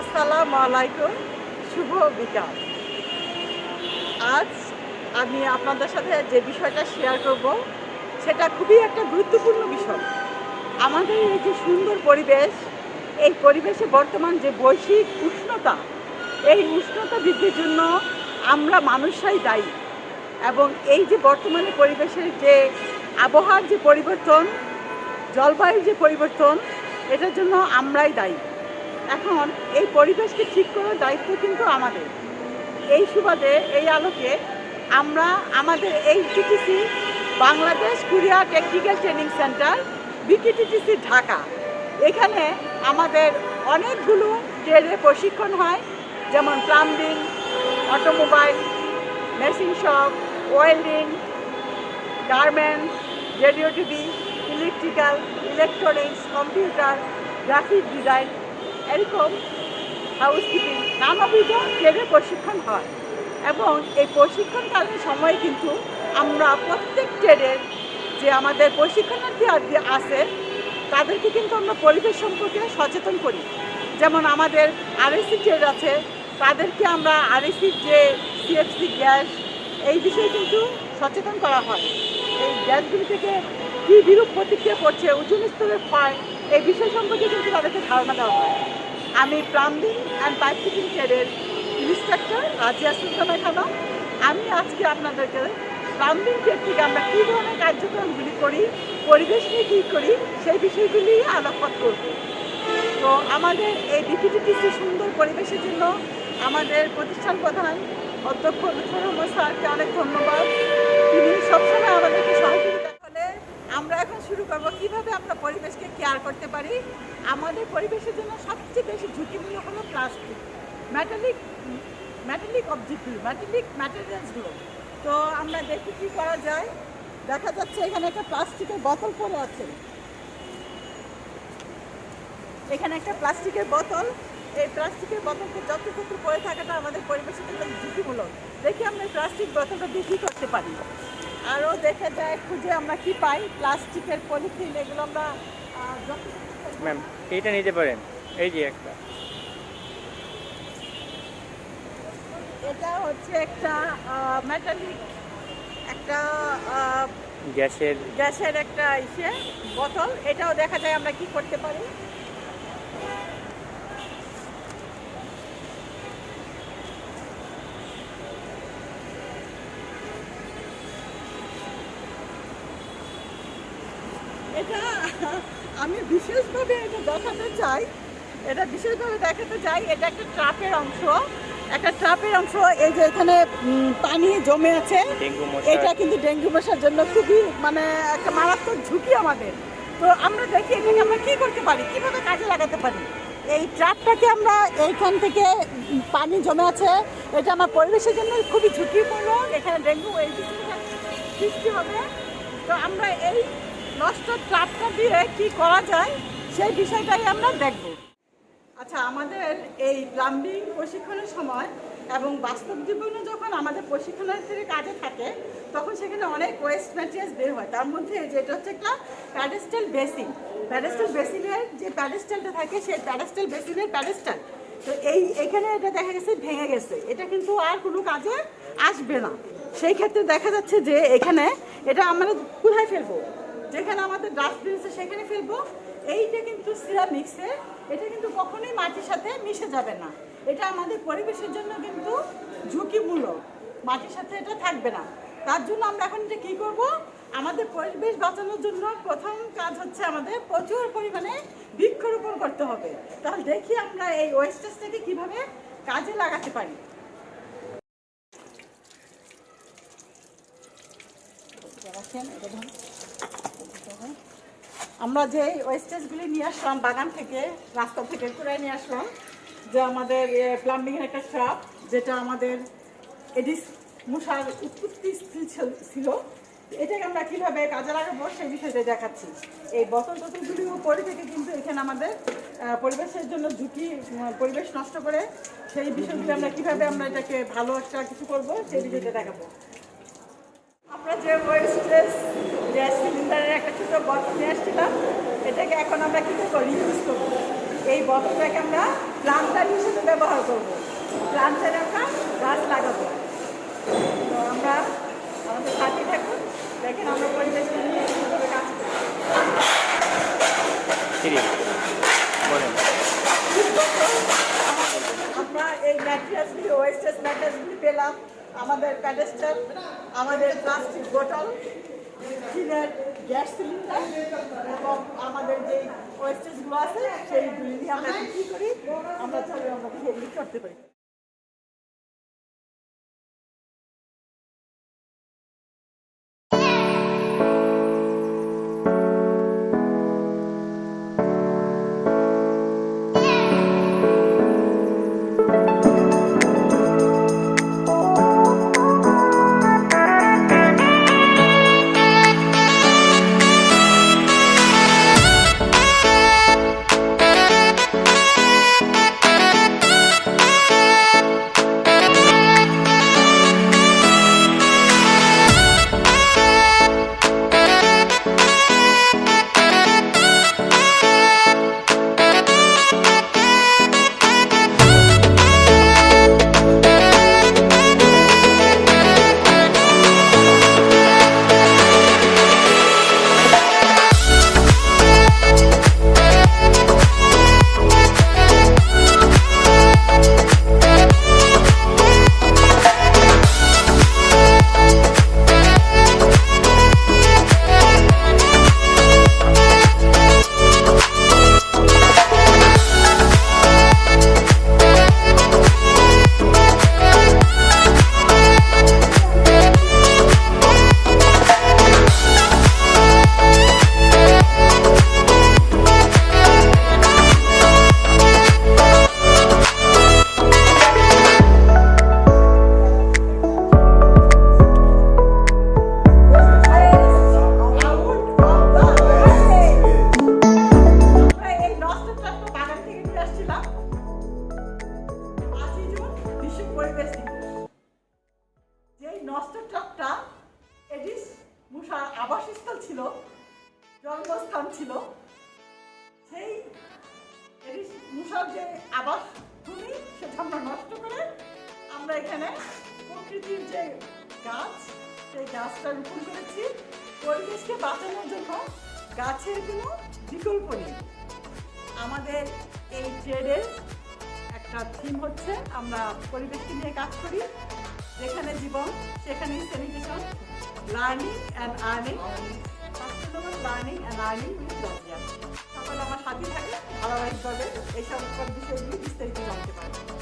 আসসালামু আলাইকুম, শুভ বিকাল। আজ আমি আপনাদের সাথে যে বিষয়টা শেয়ার করব, সেটা খুবই একটা গুরুত্বপূর্ণ বিষয়। আমাদের এই যে সুন্দর পরিবেশ, এই পরিবেশে বর্তমান যে বৈশ্বিক উষ্ণতা, এই উষ্ণতা বৃদ্ধির জন্য আমরা মানুষরাই দায়ী। এবং এই যে বর্তমানে পরিবেশের যে আবহাওয়ার যে পরিবর্তন, জলবায়ুর যে পরিবর্তন, এটার জন্য আমরাই দায়ী। এখন এই পরিবেশকে ঠিক করার দায়িত্ব কিন্তু আমাদের। এই সুবাদে, এই আলোকে আমরা আমাদের এই TTC Bangladesh Korea technical training centre BKTTC Dhaka. এখানে আমাদের অনেকগুলো ট্রেডে প্রশিক্ষণ হয়, যেমন plumbing, automobile, machine shop, welding, garments, radio TV, electrical, electronics, computer, graphic design এরকম হাউসকিপিং নানাবিধ ট্রেডের প্রশিক্ষণ হয়। এবং এই প্রশিক্ষণকালীন সময়ে কিন্তু আমরা প্রত্যেক ট্রেডের যে আমাদের প্রশিক্ষণার্থী আছে, তাদেরকে কিন্তু আমরা পরিবেশ সম্পর্কে সচেতন করি। যেমন আমাদের আরএসি ট্রেড আছে, তাদেরকে আমরা আরএসির যে সিএফসি গ্যাস, এই বিষয়ে কিন্তু সচেতন করা হয়। এই গ্যাসগুলি থেকে কী বিরূপ প্রতিক্রিয়া করছে ওজন স্তরের ক্ষয় এই বিষয় সম্পর্কে কিন্তু তাদেরকে ধারণা দেওয়া হয়। আমি প্লাম্বিং অ্যান্ড পাইপ ফিটিং ট্রেডের ইনস্ট্রাক্টর রাজিয়া সুলতানা খানা আমি আজকে আপনাদেরকে প্লাম্বিং ট্রেড থেকে আমরা কী ধরনের কার্যক্রমগুলি করি, পরিবেশ নিয়ে কী করি, সেই বিষয়গুলি আলোকপাত করব। তো আমাদের এই বিপিটিটিসি সুন্দর পরিবেশের জন্য আমাদের প্রতিষ্ঠান প্রধান অধ্যক্ষ স্যারকে অনেক ধন্যবাদ। তিনি সবসময় আমাদেরকে সহযোগিতা আমরা এখন শুরু করব কীভাবে আমরা পরিবেশকে কেয়ার করতে পারি। আমাদের পরিবেশের জন্য সবচেয়ে বেশি ঝুঁকিমূলক হলো প্লাস্টিক। মেটালিক মেটালিক অবজেক্টগুলো মেটালিক ম্যাটেরিয়ালসগুলো তো আমরা দেখি কী করা যায়। দেখা যাচ্ছে এখানে একটা প্লাস্টিকের বোতল পড়ে আছে। এখানে একটা প্লাস্টিকের বোতল। এই প্লাস্টিকের বোতলকে যত্রতত্র পড়ে থাকাটা আমাদের পরিবেশের জন্য ঝুঁকিমূলক দেখি আমরা প্লাস্টিক বোতলটা বিক্রি করতে পারি। আরও দেখা যায় খুঁজে আমরা কি পাই? প্লাস্টিকের পলিথিন এগুলো আমরা ম্যাম এইটা নিতে পারেন। এই যে একটা। এটা হচ্ছে একটা মেটালিক একটা গ্যাসের গ্যাসের একটা ইসে বোতল। এটাও দেখা যায় আমরা কি করতে পারি। এটা আমি বিশেষভাবে এটা দেখাতে চাই এটা বিশেষভাবে দেখাতে চাই এটা একটা ট্রাপের অংশ। একটা ট্রাপের অংশ এই যে এখানে পানি জমে আছে। এটা কিন্তু ডেঙ্গু মশার জন্য খুবই মানে একটা মারাত্মক ঝুঁকি আমাদের। তো আমরা দেখি এটাকে আমরা কী করতে পারি কীভাবে কাজে লাগাতে পারি? এই ট্রাপটাকে আমরা এইখান থেকে পানি জমে আছে। এটা আমার পরিবেশের জন্য খুবই ঝুঁকিপূর্ণ। এখানে ডেঙ্গু এই সৃষ্টি হবে। তো আমরা এই নষ্ট ট্রাপটা দিয়ে কি করা যায়, সেই বিষয়টাই আমরা দেখব। আচ্ছা আমাদের এই প্লাম্বিং প্রশিক্ষণের সময় এবং বাস্তব জীবনে যখন আমাদের প্রশিক্ষণার্থীর কাজে থাকে, তখন সেখানে অনেক ওয়েস্ট ম্যাটেরিয়ালস বের হয়। তার মধ্যে যেটা হচ্ছে একটা প্যাডেস্টাল বেসিন প্যাডেস্টাল বেসিনের যে প্যাডেস্টালটা থাকে, সেই প্যাডেস্টাল বেসিনের প্যাডেস্টাল তো এই, এখানে এটা দেখা গেছে ভেঙে গেছে। এটা কিন্তু আর কোনো কাজে আসবে না। সেই ক্ষেত্রে দেখা যাচ্ছে যে এখানে এটা আমরা কোথায় ফেলব? যেখানে আমাদের ডাস্টবিন আছে, সেখানে ফেলব। এইটা কিন্তু সিরামিক্সে এটা কিন্তু কখনোই মাটির সাথে মিশে যাবে না। এটা আমাদের পরিবেশের জন্য কিন্তু ঝুঁকিমূলক। মাটির সাথে এটা থাকবে না। তার জন্য আমরা এখন যে কী করব? আমাদের পরিবেশ বাঁচানোর জন্য প্রথম কাজ হচ্ছে আমাদের প্রচুর পরিমাণে বৃক্ষরোপণ করতে হবে। তাহলে দেখি আমরা এই ওয়েস্টেজটাকে কীভাবে কাজে লাগাতে পারি। এটা। আমরা যে ওয়েস্টেজগুলি নিয়ে আসলাম, বাগান থেকে, রাস্তা থেকে কুড়াই নিয়ে আসলাম, যে আমাদের প্লাম্বিংয়ের একটা ট্রাপ যেটা আমাদের এডিস মশার উৎপত্তি ছিল- এটাকে আমরা কীভাবে কাজে লাগাবো সেই বিষয়টা দেখাচ্ছি। এই বোতল টোতলগুলি পরে থেকে কিন্তু এখানে আমাদের পরিবেশের জন্য ঝুঁকি পরিবেশ নষ্ট করে সেই বিষয়গুলি আমরা কীভাবে আমরা এটাকে ভালো একটা কিছু করব সেই বিষয়টা দেখাবো। আমরা যে ওয়েস্টেজ গ্যাস সিলিন্ডারের একটা ছোটো বোতল নিয়ে আসছিলাম। এটাকে এখন আমরা কী করব? রিউজ করব। এই বটলটাকে আমরা প্লান্টার হিসেবে ব্যবহার করব। প্লান্টারে আমরা গাছ লাগাবো। তো আমরা আমাদের সাথে থাকুন দেখেন আমরা পরিবেশ নিয়ে কীভাবে কাজ আমরা এই ম্যাটেরিয়ালসগুলি ওয়েস্টেজ ম্যাটেরিয়ালসগুলি পেলাম। আমাদের প্যাডেস্টার আমাদের প্লাস্টিক বোতল টিনের গ্যাস সিলিন্ডার এবং আমাদের যে ওয়েস্টেজগুলো আছে, সেইগুলি আমরা বিক্রি করি? আমরা চলে আমরা করতে পারি আবাসস্থল ছিল, জন্মস্থান ছিল। সেই মুসার যে আবাস ভূমি, সেটা আমরা নষ্ট করে আমরা এখানে প্রকৃতির যে গাছ, সেই গাছটা রোপণ করেছি। পরিবেশকে বাঁচানোর জন্য গাছের কোনো বিকল্প নেই। আমাদের এই ট্রেডের একটা থিম হচ্ছে, আমরা পরিবেশকে নিয়ে কাজ করি। যেখানে জীবন, সেখানে sanitation learning and earning learning and earning with আমার সাথে থাকে, ধারাবাহিকভাবে এইসব বিষয়গুলি